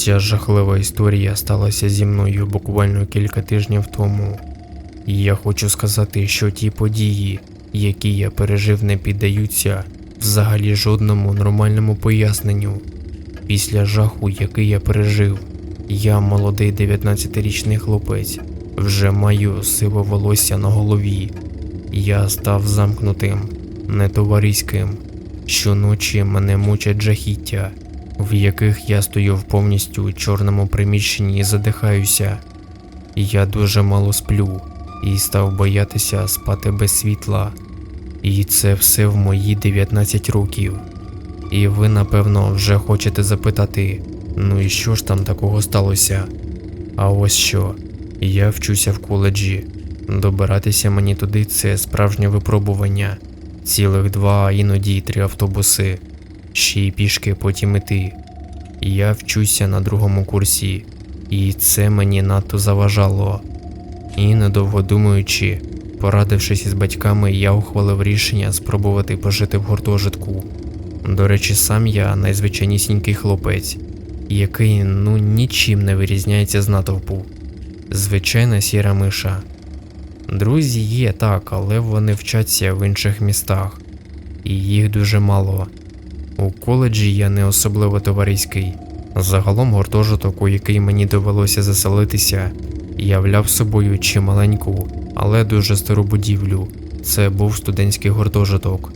Ця жахлива історія сталася зі мною буквально кілька тижнів тому. І я хочу сказати, що ті події, які я пережив, не піддаються взагалі жодному нормальному поясненню. Після жаху, який я пережив, я молодий 19-річний хлопець, вже маю сиве волосся на голові. Я став замкнутим, нетовариським. Щоночі мене мучать жахіття, в яких я стою в повністю чорному приміщенні і задихаюся. Я дуже мало сплю і став боятися спати без світла. І це все в мої 19 років. І ви, напевно, вже хочете запитати, ну і що ж там такого сталося? А ось що, я вчуся в коледжі. Добиратися мені туди це справжнє випробування. Цілих два, іноді три автобуси, ще й пішки потім іти. Я вчуся на другому курсі, і це мені надто заважало. І недовго думаючи, порадившись із батьками, я ухвалив рішення спробувати пожити в гуртожитку. До речі, сам я найзвичайнісінький хлопець, який ну нічим не вирізняється з натовпу. Звичайна сіра миша. Друзі є так, але вони вчаться в інших містах, і їх дуже мало. У коледжі я не особливо товариський. Загалом гуртожиток, у який мені довелося заселитися, являв собою чималеньку, але дуже стару будівлю. Це був студентський гуртожиток.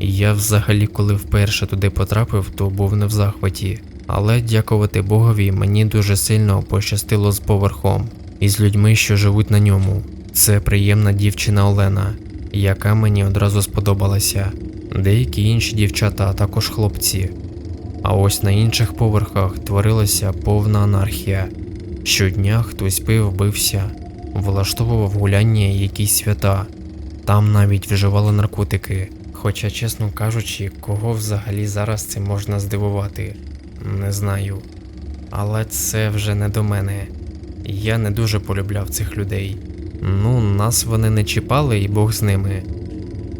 Я взагалі, коли вперше туди потрапив, то був не в захваті. Але дякувати Богові, мені дуже сильно пощастило з поверхом і з людьми, що живуть на ньому. Це приємна дівчина Олена, яка мені одразу сподобалася. Деякі інші дівчата, а також хлопці. А ось на інших поверхах творилася повна анархія. Щодня хтось пив, бився, влаштовував гуляння і якісь свята. Там навіть вживали наркотики. Хоча, чесно кажучи, кого взагалі зараз цим можна здивувати, не знаю. Але це вже не до мене. Я не дуже полюбляв цих людей. Ну, нас вони не чіпали, і Бог з ними.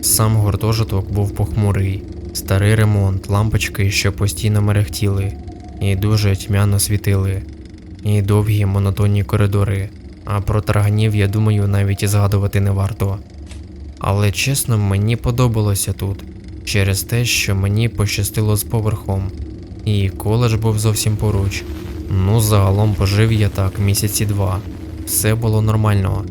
Сам гуртожиток був похмурий, старий ремонт, лампочки, що постійно мерехтіли, і дуже тьмяно світили, і довгі монотонні коридори. А про тарганів, я думаю, навіть і згадувати не варто. Але чесно, мені подобалося тут через те, що мені пощастило з поверхом, і коледж був зовсім поруч. Ну, загалом пожив я так місяці два. Все було нормально.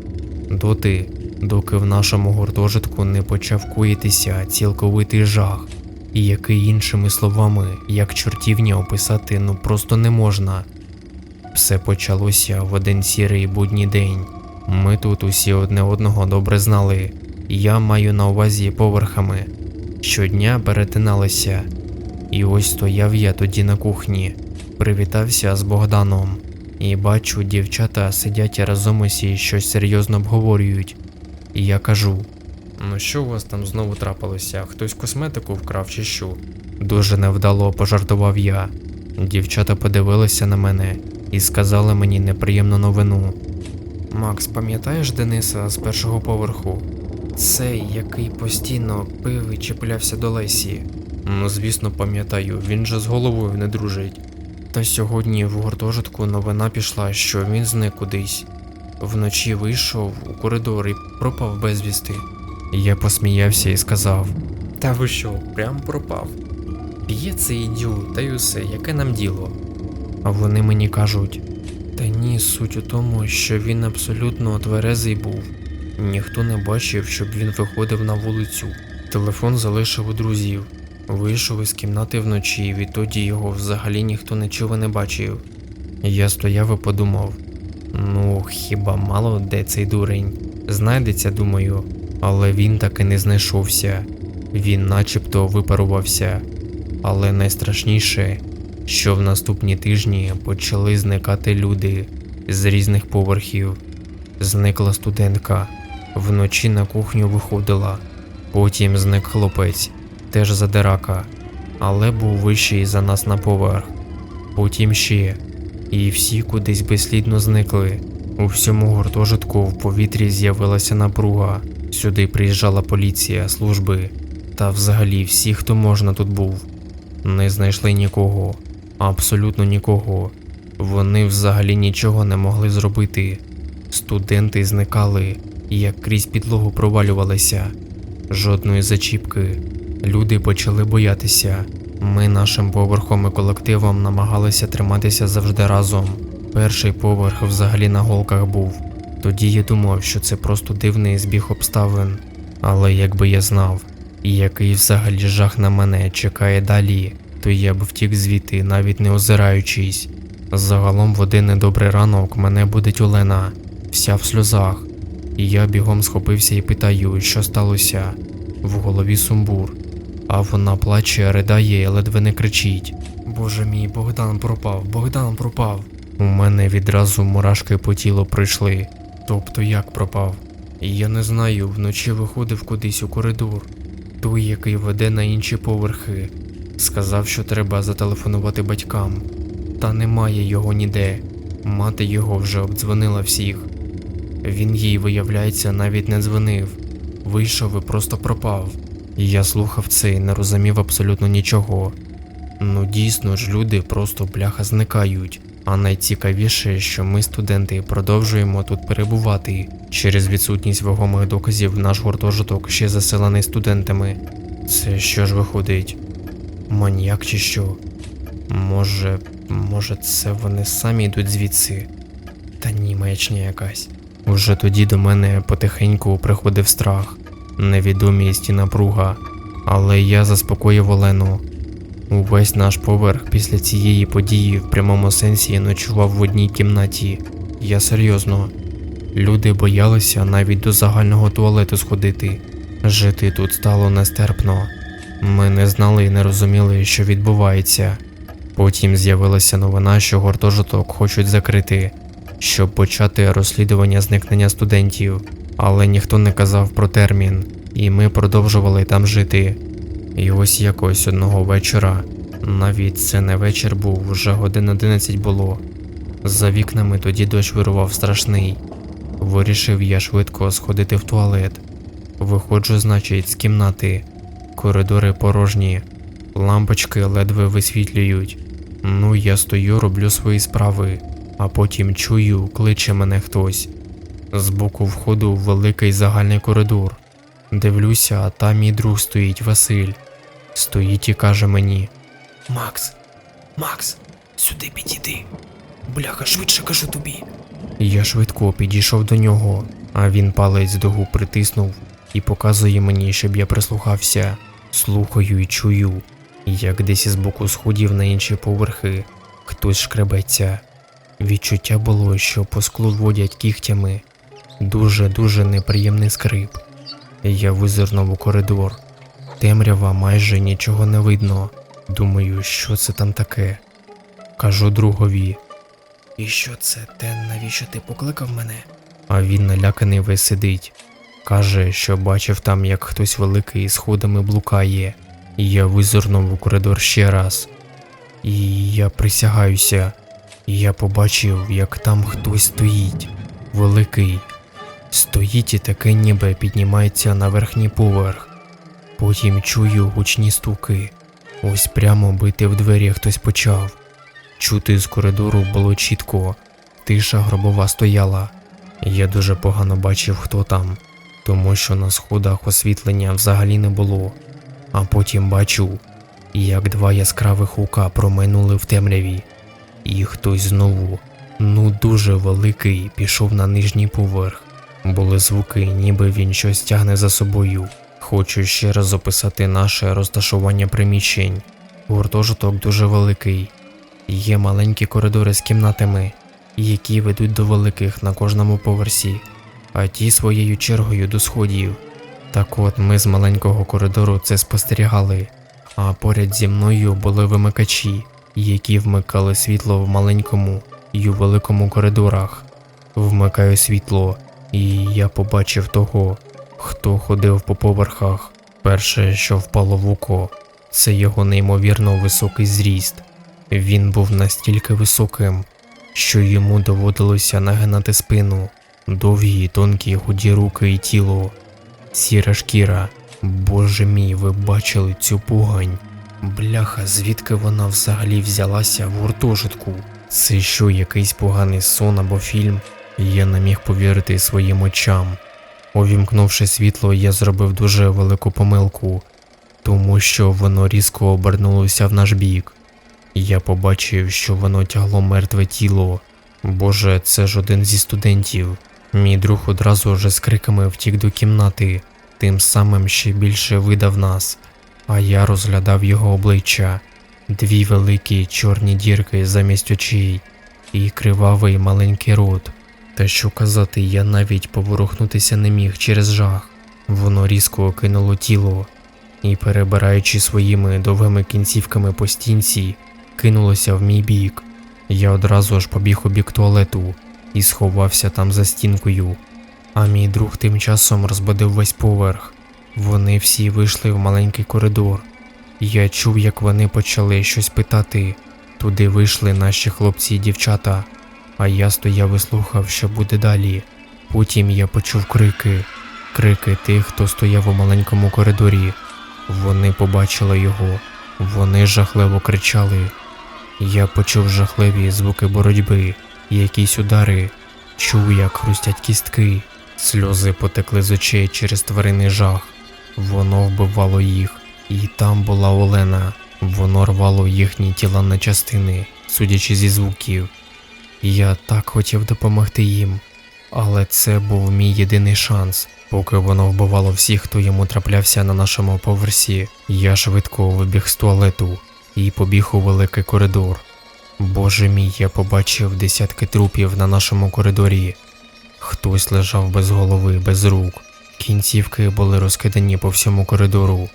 Доти, доки в нашому гуртожитку не почав коїтися цілковитий жах, який іншими словами, як чортівня описати, ну просто не можна. Все почалося в один сірий будній день. Ми тут усі одне одного добре знали. Я маю на увазі поверхами. Щодня перетиналися. І ось стояв я тоді на кухні, привітався з Богданом. І бачу, дівчата сидять разом усі щось серйозно обговорюють. І я кажу: Ну що у вас там знову трапилося? Хтось косметику вкрав чи що? Дуже невдало пожартував я. Дівчата подивилися на мене і сказали мені неприємну новину. Макс, пам'ятаєш Дениса з першого поверху? Цей, який постійно пив і чіплявся до Лесі. Ну, звісно, пам'ятаю, він же з головою не дружить. Та сьогодні в гуртожитку новина пішла, що він зник кудись. Вночі вийшов у коридор і пропав безвісти. Я посміявся і сказав: Та ви що, прям пропав? П'є цей ідіот, та й усе, яке нам діло? А вони мені кажуть: Та ні, суть у тому, що він абсолютно тверезий був. Ніхто не бачив, щоб він виходив на вулицю. Телефон залишив у друзів. Вийшов із кімнати вночі, відтоді його взагалі ніхто і не бачив. Я стояв і подумав: ну, хіба мало де цей дурень? Знайдеться, думаю, але він таки не знайшовся. Він начебто випарувався. Але найстрашніше, що в наступні тижні почали зникати люди з різних поверхів. Зникла студентка, вночі на кухню виходила, потім зник хлопець теж задирака, але був вищий за нас на поверх. Потім ще, і всі кудись безслідно зникли. У всьому гуртожитку в повітрі з'явилася напруга. Сюди приїжджала поліція, служби, та взагалі всі, хто можна тут був. Не знайшли нікого, абсолютно нікого. Вони взагалі нічого не могли зробити. Студенти зникали, як крізь підлогу провалювалися. Жодної зачіпки. Люди почали боятися. Ми нашим поверхом і колективом намагалися триматися завжди разом. Перший поверх взагалі на голках був. Тоді я думав, що це просто дивний збіг обставин. Але якби я знав, який взагалі жах на мене чекає далі, то я б втік звідти, навіть не озираючись. Загалом в один недобрий ранок мене будить Олена, вся в сльозах. І я бігом схопився і питаю, що сталося. В голові сумбур. А вона плаче, ридає, ледве не кричить. Боже мій, Богдан пропав, Богдан пропав. У мене відразу мурашки по тілу прийшли. Тобто як пропав? Я не знаю, вночі виходив кудись у коридор, той, який веде на інші поверхи. Сказав, що треба зателефонувати батькам. Та немає його ніде. Мати його вже обдзвонила всіх. Він їй, виявляється, навіть не дзвонив. Вийшов і просто пропав. Я слухав це і не розумів абсолютно нічого. Ну дійсно ж люди просто бляха зникають. А найцікавіше, що ми, студенти, продовжуємо тут перебувати. Через відсутність вагомих доказів наш гуртожиток ще заселений студентами. Це що ж виходить? Маніяк чи що? Може, може, це вони самі йдуть звідси? Та ні, маячня якась. Уже тоді до мене потихеньку приходив страх, невідомість і напруга, але я заспокоїв Олену. Увесь наш поверх після цієї події в прямому сенсі ночував в одній кімнаті. Я серйозно. Люди боялися навіть до загального туалету сходити. Жити тут стало нестерпно. Ми не знали і не розуміли, що відбувається. Потім з'явилася новина, що гуртожиток хочуть закрити, щоб почати розслідування зникнення студентів, але ніхто не казав про термін, і ми продовжували там жити. І ось якось одного вечора, навіть це не вечір був, вже годин 11 було. За вікнами тоді дощ вирував страшний. Вирішив я швидко сходити в туалет. Виходжу, значить, з кімнати. Коридори порожні, лампочки ледве висвітлюють. Ну, я стою, роблю свої справи, а потім чую, кличе мене хтось. З боку входу в великий загальний коридор. Дивлюся, а там мій друг стоїть Василь. Стоїть і каже мені: Макс, Макс, сюди підійди. Бляха, швидше кажу тобі. Я швидко підійшов до нього, а він палець до губ притиснув і показує мені, щоб я прислухався. Слухаю і чую, як десь із боку сходів на інші поверхи хтось шкребеться. Відчуття було, що по склу водять кігтями. Дуже-дуже неприємний скрип. Я визирнув у коридор. Темрява майже нічого не видно. Думаю, що це там таке. Кажу другові, І що це? Те, навіщо ти покликав мене? а він наляканий весь сидить. Каже, що бачив там, як хтось великий сходами блукає. Я визирнув у коридор ще раз. І я присягаюся, я побачив, як там хтось стоїть. Великий. Стоїть і таке ніби піднімається на верхній поверх. Потім чую гучні стуки. Ось прямо бити в двері хтось почав. Чути з коридору було чітко. Тиша гробова стояла. Я дуже погано бачив, хто там, тому що на сходах освітлення взагалі не було. А потім бачу, як два яскравих лука промайнули в темряві, і хтось знову, ну дуже великий, пішов на нижній поверх. Були звуки, ніби він щось тягне за собою. Хочу ще раз описати наше розташування приміщень. Гуртожиток дуже великий. Є маленькі коридори з кімнатами, які ведуть до великих на кожному поверсі, а ті своєю чергою до сходів. Так от ми з маленького коридору це спостерігали, а поряд зі мною були вимикачі, які вмикали світло в маленькому і у великому коридорах. Вмикаю світло, і я побачив того, хто ходив по поверхах. Перше, що впало в око, це його неймовірно високий зріст. Він був настільки високим, що йому доводилося нагинати спину, довгі, тонкі, худі руки і тіло, сіра шкіра. Боже мій, ви бачили цю пугань? Бляха, звідки вона взагалі взялася в гуртожитку? Це що, якийсь поганий сон або фільм? Я не міг повірити своїм очам. Увімкнувши світло, я зробив дуже велику помилку, тому що воно різко обернулося в наш бік. Я побачив, що воно тягло мертве тіло. Боже, це ж один зі студентів. Мій друг одразу же з криками втік до кімнати, тим самим ще більше видав нас, а я розглядав його обличчя, дві великі чорні дірки замість очей і кривавий маленький рот. Та що казати, я навіть поворухнутися не міг через жах. Воно різко окинуло тіло і, перебираючи своїми довгими кінцівками по стінці, кинулося в мій бік. Я одразу ж побіг у бік туалету і сховався там за стінкою. А мій друг тим часом розбудив весь поверх. Вони всі вийшли в маленький коридор. Я чув, як вони почали щось питати. Туди вийшли наші хлопці і дівчата, а я стояв і слухав, що буде далі. Потім я почув крики, крики тих, хто стояв у маленькому коридорі. Вони побачили його, вони жахливо кричали. Я почув жахливі звуки боротьби, якісь удари, чув, як хрустять кістки, сльози потекли з очей через тваринний жах. Воно вбивало їх, і там була Олена. Воно рвало їхні тіла на частини, судячи зі звуків. Я так хотів допомогти їм, але це був мій єдиний шанс. Поки воно вбивало всіх, хто йому траплявся на нашому поверсі, я швидко вибіг з туалету і побіг у великий коридор. Боже мій, я побачив десятки трупів на нашому коридорі. Хтось лежав без голови, без рук. Кінцівки були розкидані по всьому коридору.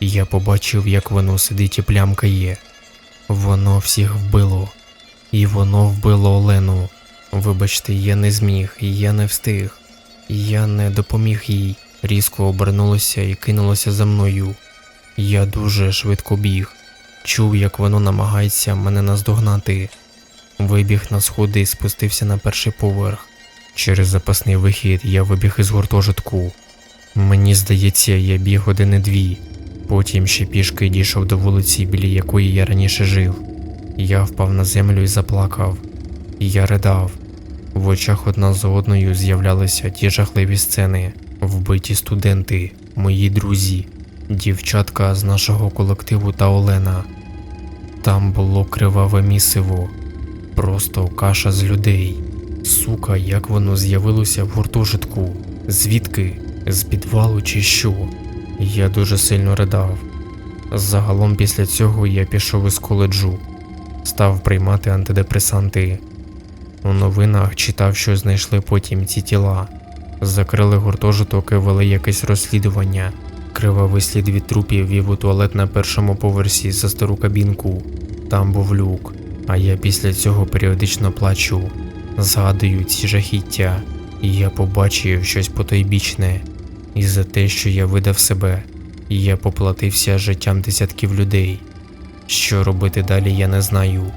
Я побачив, як воно сидить і плямкає. Воно всіх вбило. І воно вбило Олену. Вибачте, я не зміг, я не встиг. Я не допоміг їй. Різко обернулося і кинулося за мною. Я дуже швидко біг. Чув, як воно намагається мене наздогнати. Вибіг на сходи і спустився на перший поверх. Через запасний вихід я вибіг із гуртожитку. Мені здається, я біг години дві. Потім ще пішки дійшов до вулиці, біля якої я раніше жив. Я впав на землю і заплакав. Я ридав. В очах одна за одною з'являлися ті жахливі сцени, вбиті студенти, мої друзі, дівчатка з нашого колективу та Олена. Там було криваве місиво, просто каша з людей. Сука, як воно з'явилося в гуртожитку? Звідки? З підвалу чи що? Я дуже сильно ридав. Загалом після цього я пішов із коледжу, став приймати антидепресанти. У новинах читав, що знайшли потім ці тіла. Закрили гуртожиток і вели якесь розслідування. Кривавий слід від трупів вів у туалет на першому поверсі за стару кабінку. Там був люк, а я після цього періодично плачу. Згадую ці жахіття, і я побачив щось потойбічне. І за те, що я видав себе, я поплатився життям десятків людей. Що робити далі, я не знаю.